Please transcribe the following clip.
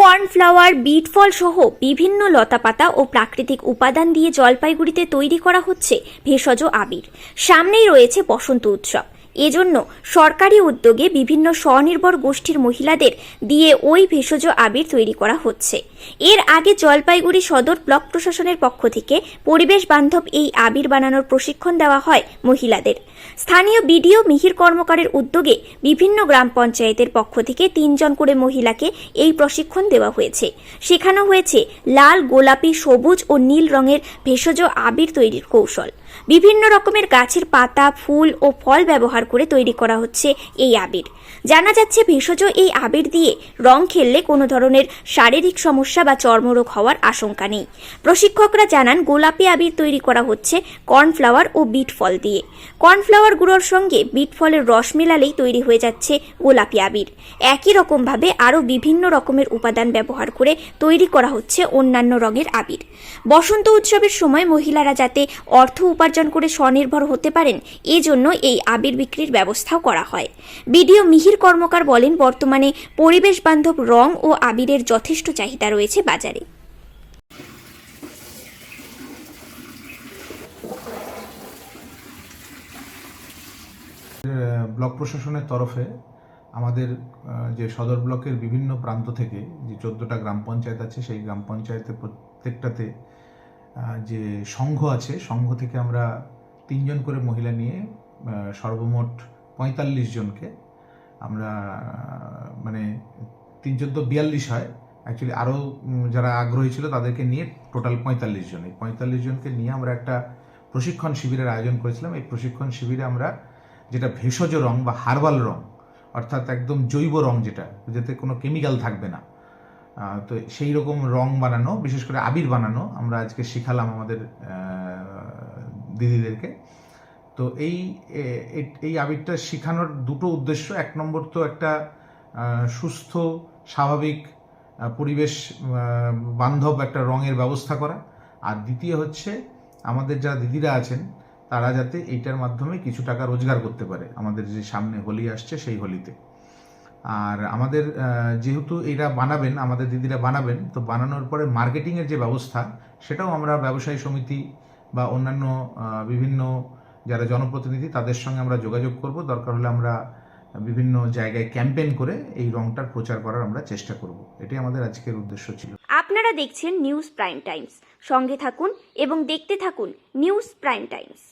Cornflour bit ফল সহ বিভিন্ন লতাপাতা ও প্রাকৃতিক উপাদান দিয়ে জলপাইগুড়িতে তৈরি করা হচ্ছে ভেষজ আবির। সামনেই রয়েছে বসন্ত উৎসব। এজন্য সরকারি উদ্যোগে বিভিন্ন স্বনির্ভর গোষ্ঠীর মহিলাদের দিয়ে ওই ভেষজ আবির তৈরি করা হচ্ছে। এর আগে জলপাইগুড়ি সদর ব্লক প্রশাসনের পক্ষ থেকে পরিবেশ বান্ধব এই আবির বানানোর প্রশিক্ষণ দেওয়া হয় মহিলাদের। স্থানীয় বিডিও মিহির কর্মকারের উদ্যোগে বিভিন্ন গ্রাম পঞ্চায়েতের পক্ষ থেকে তিনজন করে মহিলাকে এই প্রশিক্ষণ দেওয়া হয়েছে। শেখানো হয়েছে লাল, গোলাপি, সবুজ ও নীল রঙের ভেষজ আবির তৈরির কৌশল। বিভিন্ন রকমের গাছের পাতা, ফুল ও ফল ব্যবহার করে তৈরি করা হচ্ছে এই আবির। জানা যাচ্ছে ভেষজ এই আবির দিয়ে রং খেললে কোনো ধরনের শারীরিক সমস্যা বা চর্মরোগ হওয়ার আশঙ্কা নেই। প্রশিক্ষকরা জানান, গোলাপি আবির তৈরি করা হচ্ছে কর্নফ্লাওয়ার ও বিট ফল দিয়ে। কর্নফ্লাওয়ার গুঁড়োর সঙ্গে বিট ফলের রস মেলালেই তৈরি হয়ে যাচ্ছে গোলাপি আবির। একই রকমভাবে আরও বিভিন্ন রকমের উপাদান ব্যবহার করে তৈরি করা হচ্ছে অন্যান্য রঙের আবির। বসন্ত উৎসবের সময় মহিলারা যাতে অর্থ উপার্জন করে স্বনির্ভর হতে পারেন, এজন্য এই আবির বিক্রির ব্যবস্থাও করা হয়। বিডিও মিহির কর্মকার বলেন, বর্তমানে পরিবেশ বান্ধব রং ও আবিরের যথেষ্ট চাহিদা রয়েছে বাজারে। ব্লক প্রশাসনের তরফে আমাদের যে সদর ব্লকের বিভিন্ন প্রান্ত থেকে যে চোদ্দোটা গ্রাম পঞ্চায়েত আছে, সেই গ্রাম পঞ্চায়েতের প্রত্যেকটাতে যে সংঘ আছে, সংঘ থেকে আমরা তিনজন করে মহিলা নিয়ে সর্বমোট পঁয়তাল্লিশ জনকে। আমরা মানে তিন চোদ্দ বিয়াল্লিশ হয়। অ্যাকচুয়ালি আরও যারা আগ্রহী ছিল তাদেরকে নিয়ে টোটাল পঁয়তাল্লিশ জন। এই পঁয়তাল্লিশ জনকে নিয়ে আমরা একটা প্রশিক্ষণ শিবিরের আয়োজন করেছিলাম। এই প্রশিক্ষণ শিবিরে আমরা যেটা ভেষজ রং বা হার্বাল রং, অর্থাৎ একদম জৈব রং যেটা, যাতে কোনো কেমিক্যাল থাকবে না। তো সেই রকম রং বানানো, বিশেষ করে আবির বানানো আমরা আজকে শিখালাম আমাদের দিদিদেরকে। তো এই এই আবিরটা শেখানোর দুটো উদ্দেশ্য। এক নম্বর তো একটা সুস্থ, স্বাভাবিক পরিবেশ বান্ধব একটা রঙের ব্যবস্থা করা। আর দ্বিতীয় হচ্ছে, আমাদের যারা দিদিরা আছেন, তারা যাতে এইটার মাধ্যমে কিছু টাকা রোজগার করতে পারে। আমাদের যে সামনে হোলি আসছে, সেই হোলিতে। আর আমাদের যেহেতু এরা বানাবেন, আমাদের দিদিরা বানাবেন, তো বানানোর পরে মার্কেটিংয়ের যে ব্যবস্থা, সেটাও আমরা ব্যবসায়ী সমিতি বা অন্যান্য বিভিন্ন যারা জনপ্রতিনিধি, তাদের সঙ্গে আমরা যোগাযোগ করব। দরকার হলে আমরা বিভিন্ন জায়গায় ক্যাম্পেইন করে এই রংটার প্রচার করার আমরা চেষ্টা করব। এটাই আমাদের আজকের উদ্দেশ্য ছিল। আপনারা দেখছেন নিউজ প্রাইম টাইমস। সঙ্গে থাকুন এবং দেখতে থাকুন নিউজ প্রাইম টাইমস।